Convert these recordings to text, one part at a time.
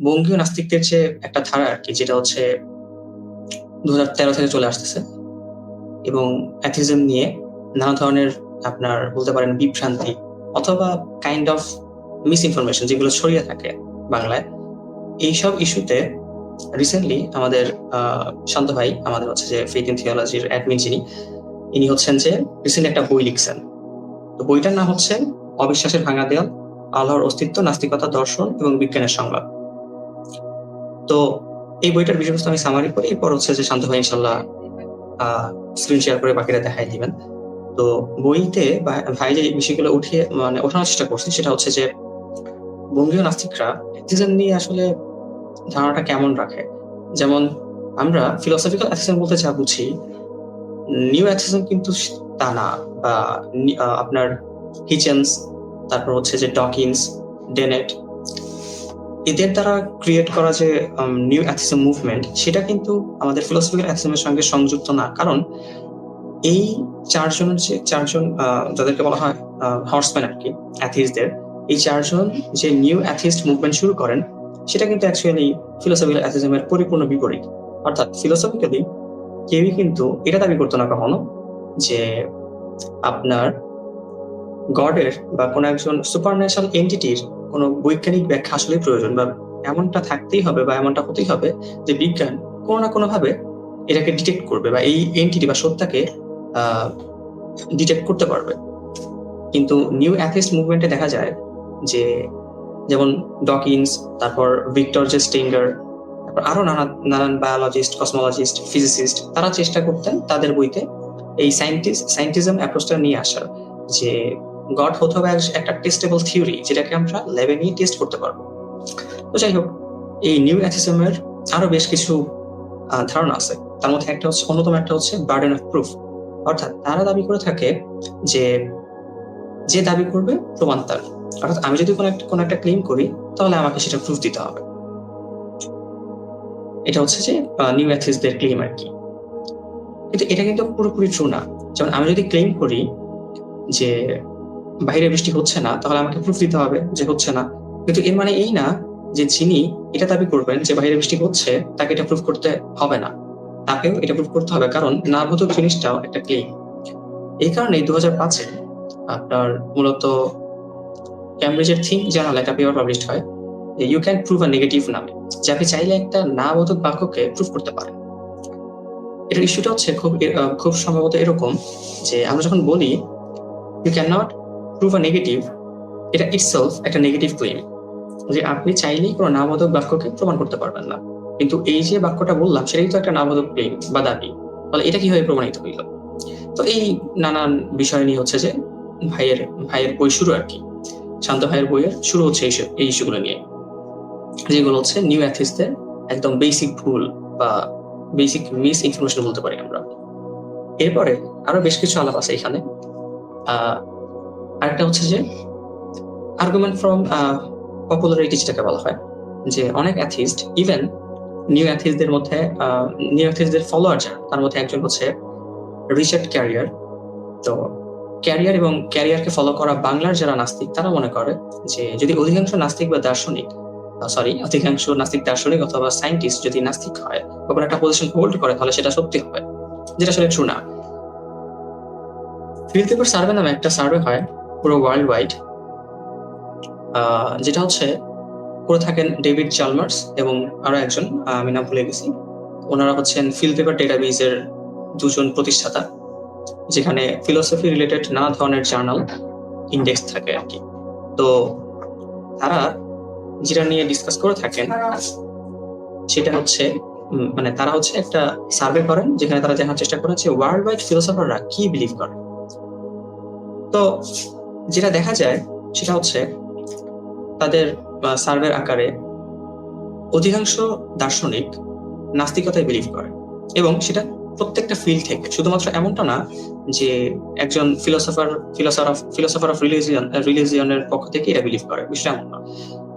বঙ্গীয় নাস্তিকদের যে একটা ধারা আর কি, যেটা হচ্ছে দু তেরো থেকে চলে আসতেছে এবং অ্যাথিজম নিয়ে নানা ধরনের আপনার বলতে পারেন বিভ্রান্তি অথবা কাইন্ড অফ মিস ইনফরমেশন যেগুলো ছড়িয়ে থাকে বাংলায়। এইসব ইস্যুতে রিসেন্টলি আমাদের শান্ত ভাই আমাদের হচ্ছে যে ফেথ ইন থিওলজির অ্যাডমিন যিনি, ইনি হচ্ছেন যে রিসেন্টলি একটা বই লিখছেন। তো বইটার নাম হচ্ছে অবিশ্বাসের ভাঙা দেওয়াল আল্লাহর অস্তিত্ব, নাস্তিকতা, দর্শন এবং বিজ্ঞানের সংলাপ। তো এই বইটার বিষয়বস্তু আমি সামারি করি, এরপর হচ্ছে যে শান্ত ভাই ইনশাল্লাহ স্ক্রিন শেয়ার করে বাকিরা দেখাই দিবেন। তো বইতে ভাই যে বিষয়গুলো উঠিয়ে মানে ওঠানোর চেষ্টা করছি, সেটা হচ্ছে যে বঙ্গীয় নাস্তিকরা অ্যাথিজম নিয়ে আসলে ধারণাটা কেমন রাখে? যেমন আমরা ফিলোসফিক্যাল অ্যাথিজম বলতে যা বুঝি নিউ অ্যাথিজম কিন্তু তা না, বা আপনার হিচেন্স তারপর হচ্ছে যে ডকিন্স ডেনেট এদের দ্বারা ক্রিয়েট করা যে নিউ অ্যাথিজম মুভমেন্ট সেটা কিন্তু আমাদের ফিলোসফিক্যাল অ্যাথিজমের সঙ্গে সংযুক্ত না। কারণ এই চারজনের যে, চারজন যাদেরকে বলা হয় হর্সম্যান আর কি অ্যাথিস্টদের এই চারজন যে নিউ অ্যাথিস্ট মুভমেন্ট শুরু করেন, সেটা কিন্তু অ্যাকচুয়ালি ফিলোসফিক্যাল অ্যাথিজমের পরিপূর্ণ বিপরীত। অর্থাৎ ফিলোসফিক্যালি কেউই কিন্তু এটা দাবি করতো না কখনো যে, আপনার গডের বা কোনো একজন সুপার ন্যাশনাল এন্টিটির কোনো বৈজ্ঞানিক ব্যাখ্যা আসলে প্রয়োজন বা এমনটা থাকতেই হবে বা এমনটা হতেই হবে যে বিজ্ঞান কোনো না কোনোভাবে এটাকে ডিটেক্ট করবে বা এই এন্টিটি বা সত্যাকে ডিটেক্ট করতে পারবে। কিন্তু নিউ অ্যাথিস্ট মুভমেন্টে দেখা যায় যে যেমন ডকিন্স তারপর ভিক্টর যে স্টিঙ্গার তারপর আরও নানা, নানান বায়োলজিস্ট কসমোলজিস্ট ফিজিসিস্ট তারা চেষ্টা করতেন তাদের বইতে এই সাইন্টিস্ট সাইন্টিজম অ্যাপ্রোচটা নিয়ে আসার যে গড হতে হবে একটা টেস্টেবল থিওরি যেটাকে আমরা ল্যাবে নিয়ে টেস্ট করতে পারব। তো যাই হোক, এই নিউ অ্যাথিজমের আরও বেশ কিছু ধারণা আছে। তার মধ্যে একটা হচ্ছে, অন্যতম একটা হচ্ছে বার্ডেন অফ প্রুফ অর্থাৎ তারা দাবি করে থাকে যে যে দাবি করবে প্রমাণ তার। অর্থাৎ আমি যদি কোনো একটা কোনো একটা ক্লেম করি, তাহলে আমাকে সেটা প্রুফ দিতে হবে। এটা হচ্ছে যে নিউ অ্যাথিসদের ক্লেম আর কি। কিন্তু এটা কিন্তু পুরোপুরি ট্রু না। যেমন আমি যদি ক্লেম করি যে বাইরে বৃষ্টি হচ্ছে না, তাহলে আমাকে প্রুফ দিতে হবে যে হচ্ছে না। কিন্তু এর মানে এই না যে যিনি এটা দাবি করবেন যে বাইরে বৃষ্টি হচ্ছে, তাকে এটা প্রুফ করতে হবে না। তাকেও এটা প্রুফ করতে হবে, কারণ নাবোধক জিনিসটাও একটা ক্লেম এই কারণে দু হাজার পাঁচে আপনার মূলত ক্যামব্রিজের থিঙ্ক জার্নাল একটা পেপার পাবলিশ হয় you can prove a negative নামে, যে আপনি চাইলে একটা না বোধক বাক্যকে প্রুফ করতে পারেন। এটার ইস্যুটা হচ্ছে খুব খুব সম্ভবত এরকম যে আমরা যখন বলি you can not prove a negative এটা ইটসেলফ একটা নেগেটিভ ক্লেম যে আপনি চাইলেই কোনো নাবোধক বাক্যকে প্রমাণ করতে পারবেন না। কিন্তু এই যে বাক্যটা বললাম, সেটাই তো একটা নাবোধক ক্লেম বা দাবি। তাহলে এটা কীভাবে প্রমাণিত হইল? তো এই নানান বিষয় নিয়ে হচ্ছে যে ভাইয়ের ভাইয়ের বই শুরু আর কি। শান্ত ভাইয়ের বইয়ের শুরু হচ্ছে এই ইস্যুগুলো নিয়ে। যেগুলো হচ্ছে নিউ অ্যাথিসদের একদম বেসিক ভুল বা বেসিক মিস ইনফরমেশন বলতে পারি আমরা। এরপরে আরও বেশ কিছু আলাপ আছে এখানে। আরেকটা হচ্ছে যে আর্গুমেন্ট ফ্রম পপুলারিটি যেটাকে বলা হয়, যে অনেক অ্যাথিস্ট ইভেন নিউ অ্যাথিস্টদের মধ্যে নিউ অ্যাথিস্টদের ফলোয়ার যারা, তার মধ্যে একজন হচ্ছে রিচার্ড ক্যারিয়ার। তো ক্যারিয়ার এবং ক্যারিয়ারকে ফলো করা বাংলার যারা নাস্তিক, তারা মনে করে যে যদি অধিকাংশ নাস্তিক বা দার্শনিক সরি অধিকাংশ নাস্তিক দার্শনিক অথবা সাইন্টিস্ট যদি নাস্তিক হয় কোনো একটা পজিশন হোল্ড করে, তাহলে সেটা সত্যি হবে, যেটা আসলে ট্রু না। ফিল্ড পেপার সার্ভে নামে একটা সার্ভে হয় পুরো ওয়ার্ল্ড ওয়াইড যেটা হচ্ছে, করে থাকেন ডেভিড চালমার্স এবং আরও একজন আমি নাম ভুলে গেছি। ওনারা হচ্ছেন ফিল্ড পেপার ডেটাবেজের দুজন প্রতিষ্ঠাতা, যেখানে ফিলোসফি রিলেটেড নানা ধরনের জার্নাল ইন্ডেক্স থাকে আর কি। তো তারা যেটা নিয়ে ডিসকাস করে থাকেন, সেটা হচ্ছে মানে তারা হচ্ছে একটা সার্ভে করেন, যেখানে তারা দেখার চেষ্টা করেন যে ওয়ার্ল্ড ওয়াইড ফিলোসফাররা কি বিলিভ করে। তো যেটা দেখা যায় সেটা হচ্ছে তাদের সার্ভের আকারে অধিকাংশ দার্শনিক নাস্তিকতায় বিলিভ করে। এবং সেটা প্রত্যেকটা ফিল্ড থেকে, শুধুমাত্র এমনটা না যে একজন philosopher philosopher of philosopher of religion রিলিজিয়নের পক্ষ থেকে এটা বিলিভ করে, বিষয়টা এমন না।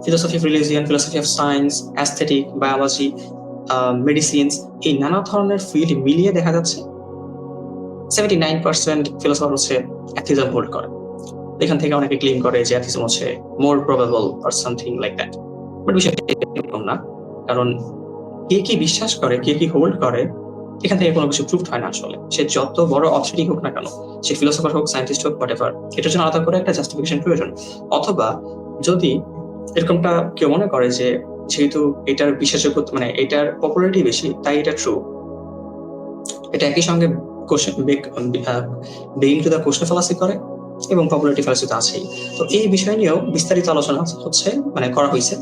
Philosophy of religion philosophy of science aesthetic biology medicines এই নানা ধরনের ফিল্ড মিলিয়ে দেখা যাচ্ছে। সেভেন্টি নাইন পার্সেন্ট ফিলোসফার হচ্ছে অ্যাথিজম হোল্ড করে। এখান থেকে অনেকে ক্লেম করে যে অ্যাথিজম হচ্ছে more probable or something like that but বিষয়টা এরকম না, কারণ কে কি বিশ্বাস করে, কে কি হোল্ড করে, এখান থেকে কোনো কিছু প্রুফ হয় না আসলে। সে যত বড় অথরিটি হোক না কেন, সে ফিলোসফার হোক সায়েন্টিস্ট হোক হোয়াট এভার এটার জন্য আলাদা করে একটা জাস্টিফিকেশন প্রয়োজন। অথবা যদি এরকমটা কেউ মনে করে যে যেহেতু এটার বিশ্বাসযোগ্য মানে এটার পপুলারিটি বেশি, তাই এটা ট্রু এটা একই সঙ্গে question being to the question fallacy করে এবং পপুলারিটি ফেলাসি তো আছেই। তো এই বিষয় নিয়েও বিস্তারিত আলোচনা হচ্ছে মানে করা হয়েছে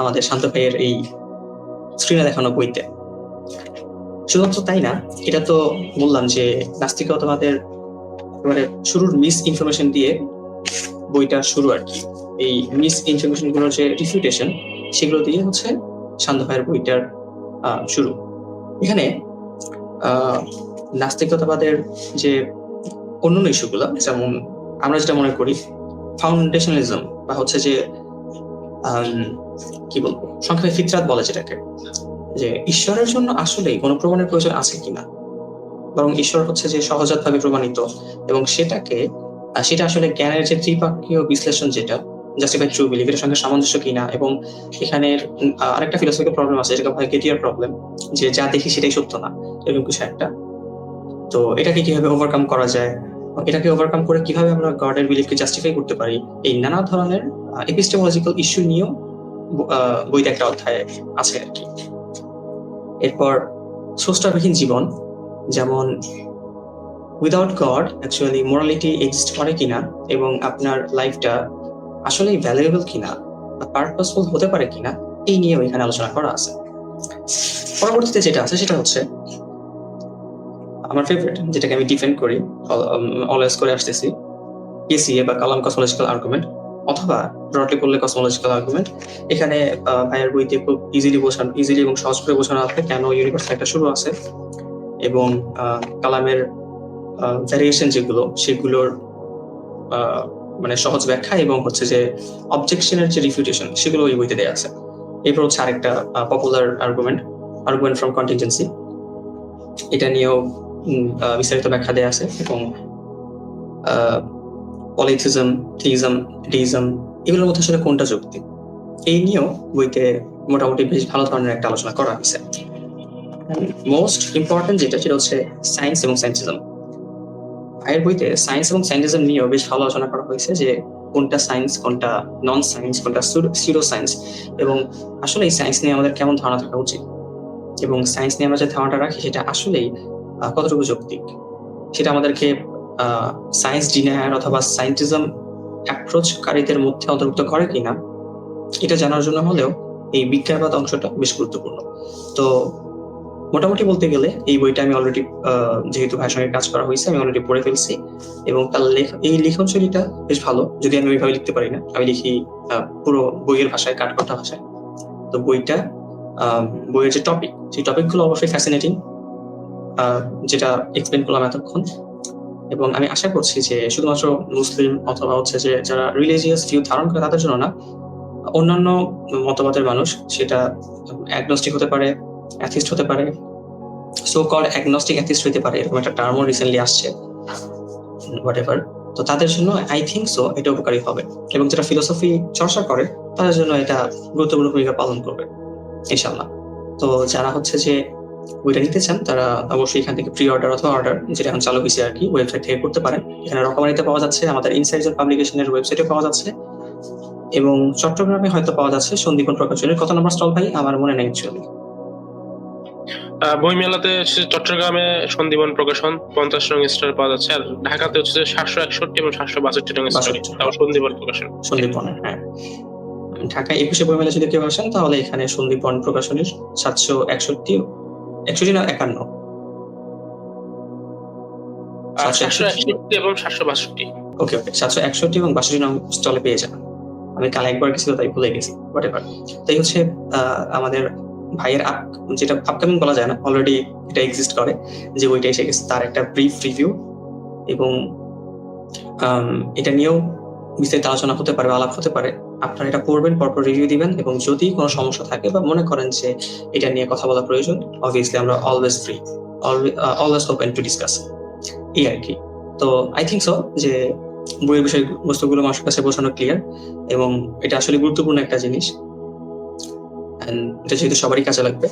আমাদের শান্ত ভাইয়ের এই স্ক্রিনে দেখানো বইতে। শুধুমাত্র তাই না, এটা তো বললাম যে নাস্তিকতাবাদের একেবারে শুরুর মিস ইনফরমেশন দিয়ে বইটা শুরু আর কি। এই মিস ইনফরমেশনগুলোর যে রিফিউটেশন সেগুলো দিয়ে হচ্ছে শান্ত ভাইয়ের বইটার শুরু। এখানে নাস্তিকতাবাদের যে অন্যান্য ইস্যুগুলো যেমন আমরা যেটা মনে করি ফাউন্ডেশনালিজম বা হচ্ছে যে কি বলব, সংক্ষেপে ফিতরাত বলে যেটাকে, যে ঈশ্বরের জন্য আসলেই কোনো প্রমাণের প্রয়োজন আছে কিনা? বরং ঈশ্বর হচ্ছে যে সহজাতভাবে প্রমাণিত এবং সেটাকে সেটা আসলে জ্ঞানের যে ত্রিপাক্ষীয় বিশ্লেষণ যেটা জাস্টিফাই ট্রু বিলিভ এর সঙ্গে সামঞ্জস্য কিনা? এবং এখানের আরেকটা ফিলোসফিক্যাল প্রবলেম আছে, যেটা হয় গেটিয়ার প্রবলেম যে যা দেখি সেটাই সত্য না, এরকম কিছু একটা। তো এটাকে কীভাবে ওভারকাম করা যায়? এটাকে ওভারকাম করে কীভাবে আমরা গডের বিলিফকে জাস্টিফাই করতে পারি, এই নানা ধরনের এপিস্টেমোলজিক্যাল ইস্যু নিয়েও বইতে একটা অধ্যায় আছে আর কি। এরপর স্রষ্টাবিহীন জীবন, যেমন without God actually morality exist করে কিনা, এবং আপনার লাইফটা আসলেই ভ্যালুয়েবল কিনা, বা পারপাসফুল হতে পারে কিনা, এই নিয়েও এখানে আলোচনা করা আছে। পরবর্তীতে যেটা আছে, সেটা হচ্ছে আমার ফেভারিট যেটাকে আমি ডিফেন্ড করি অলওয়েজ করে আসতেছি। কেসিএ বা কালাম কসমোলজিক্যাল আর্গুমেন্ট অথবা ব্রডলি করলে কসমোলজিক্যাল আর্গুমেন্ট এখানে ভাইয়ের বইতে খুব ইজিলি বোঝানো ইজিলি এবং সহজ করে বোঝানো আছে কেন ইউনিভার্স একটা শুরু আছে এবং কালামের ভ্যারিয়েশন যেগুলো, সেগুলোর মানে সহজ ব্যাখ্যা এবং হচ্ছে যে অবজেকশনের যে রিফিউটেশন সেগুলো ওই বইতে দেওয়া আছে। এরপর হচ্ছে আরেকটা popular argument argument from contingency এটা নিয়েও বিস্তারিত ব্যাখ্যা দেওয়া আছে এবং পলিথিজম, থিজম ডিজম এগুলোর মধ্যে আসলে কোনটা যুক্তি? এই নিয়েও বইতে মোটামুটি বেশ ভালো ধরনের একটা আলোচনা করা হয়েছে। মোস্ট ইম্পর্টেন্ট যেটা, সেটা হচ্ছে সায়েন্স এবং সায়েন্টিজম ভাইয়ের বইতে সায়েন্স এবং সায়েন্টিজম নিয়েও বেশ ভালো আলোচনা করা হয়েছে যে কোনটা সায়েন্স কোনটা নন সায়েন্স কোনটা সিরো সায়েন্স এবং আসলে এই সায়েন্স নিয়ে আমাদের কেমন ধারণা থাকা উচিত? এবং সায়েন্স নিয়ে আমরা যে ধারণাটা রাখি, সেটা আসলেই কতটুকু যৌক্তিক? সেটা আমাদেরকে সায়েন্স ডিনায়ার অথবা সায়েন্টিজম অ্যাপ্রোচকারীদের মধ্যে অন্তর্ভুক্ত করে কিনা, এটা জানার জন্য হলেও এই বিজ্ঞানবাদ অংশটা বেশ গুরুত্বপূর্ণ। তো মোটামুটি বলতে গেলে এই বইটা আমি অলরেডি যেহেতু ভাইয়ের সঙ্গে কাজ করা হয়েছে, আমি অলরেডি পড়ে ফেলছি এবং তার লেখ, এই লিখন শৈলীটা বেশ ভালো, যদি আমি ওইভাবে লিখতে পারি না, আমি লিখি পুরো বইয়ের ভাষায় কাঠকটা ভাষায়। তো বইটা বইয়ের যে টপিক সেই টপিকগুলো অবশ্যই ফ্যাসিনেটিং যেটা এক্সপ্লেন করলাম এতক্ষণ। এবং আমি আশা করছি যে শুধুমাত্র মুসলিম অথবা হচ্ছে যে যারা রিলিজিয়াস ভিউ ধারণ করে তাদের জন্য না, অন্যান্য মতবাদের মানুষ সেটা অ্যাগনস্টিক হতে পারে অ্যাথিস্ট হতে পারে সো কল অ্যাগনস্টিক অ্যাথিস্ট হতে পারে, এরকম একটা টার্মও রিসেন্টলি আসছে হোয়াট এভার তো তাদের জন্য আই থিঙ্ক সো এটা উপকারী হবে। এবং যারা ফিলোসফি চর্চা করে, তাদের জন্য এটা গুরুত্বপূর্ণ ভূমিকা পালন করবে ইনশাল্লাহ তো যারা হচ্ছে যে বইটা নিতে চান তারা অবশ্যই এখান থেকে প্রি অর্ডার অথবা অর্ডার যেটা এখন চালু হয়েছে আর কি ওয়েবসাইট থেকে করতে পারেন। এখানে রকমারিতে পাওয়া যাচ্ছে আমাদের ইনসাইজার পাবলিকেশনের ওয়েবসাইটে পাওয়া যাচ্ছে। এবং চট্টগ্রামে হয়তো পাওয়া যাচ্ছে সন্দীপন প্রকাশনের। কত নম্বর স্টল ভাই? আমার মনে নেই অ্যাকচুয়ালি আহ, বইমেলাতে হচ্ছে চট্টগ্রামে সন্দীপন প্রকাশন পঞ্চাশ রং স্টার পাওয়া যাচ্ছে আর ঢাকাতে হচ্ছে সাতশো একষট্টি এবং সাতশো বাষট্টি রং স্টার তাও সন্দীপন প্রকাশন। সন্দীপন হ্যাঁ। ঢাকা একুশে বই মেলা যদি কেউ আসেন তাহলে এখানে সন্দীপন প্রকাশনের সাতশো একষট্টি একষট্টি না একান্ন? সাতশো একষট্টি। এবং সাতশো বাষট্টি। ওকে ওকে। সাতশো একষট্টি এবং বাষট্টি নং স্টলে পেয়ে যাবেন আমি কাল একবার গেছি তো তাই ভুলে গেছি। হোয়াট এভার তাই হচ্ছে আমাদের ভাইয়ের আপ যেটা আপকামিং বলা যায় না অলরেডি এটা এক্সিস্ট করে যে বইটা এসে গেছে। তার একটা ব্রিফ রিভিউ এবং এটা নিয়েও বিস্তারিত আলোচনা হতে পারে আলাপ হতে পারে। আপনারা এটা করবেন, পরপর রিভিউ দিবেন এবং যদি কোনো সমস্যা থাকে বা মনে করেন যে এটা নিয়ে কথা বলা প্রয়োজন অবভিয়াসলি আমরা always free always open to discuss এই আর কি। তো আই থিঙ্ক সো যে বইয়ের বিষয় বস্তুগুলো মানুষের কাছে বোঝানো ক্লিয়ার এবং এটা আসলে গুরুত্বপূর্ণ একটা জিনিস। এটা যেহেতু সবারই কাজে লাগবে।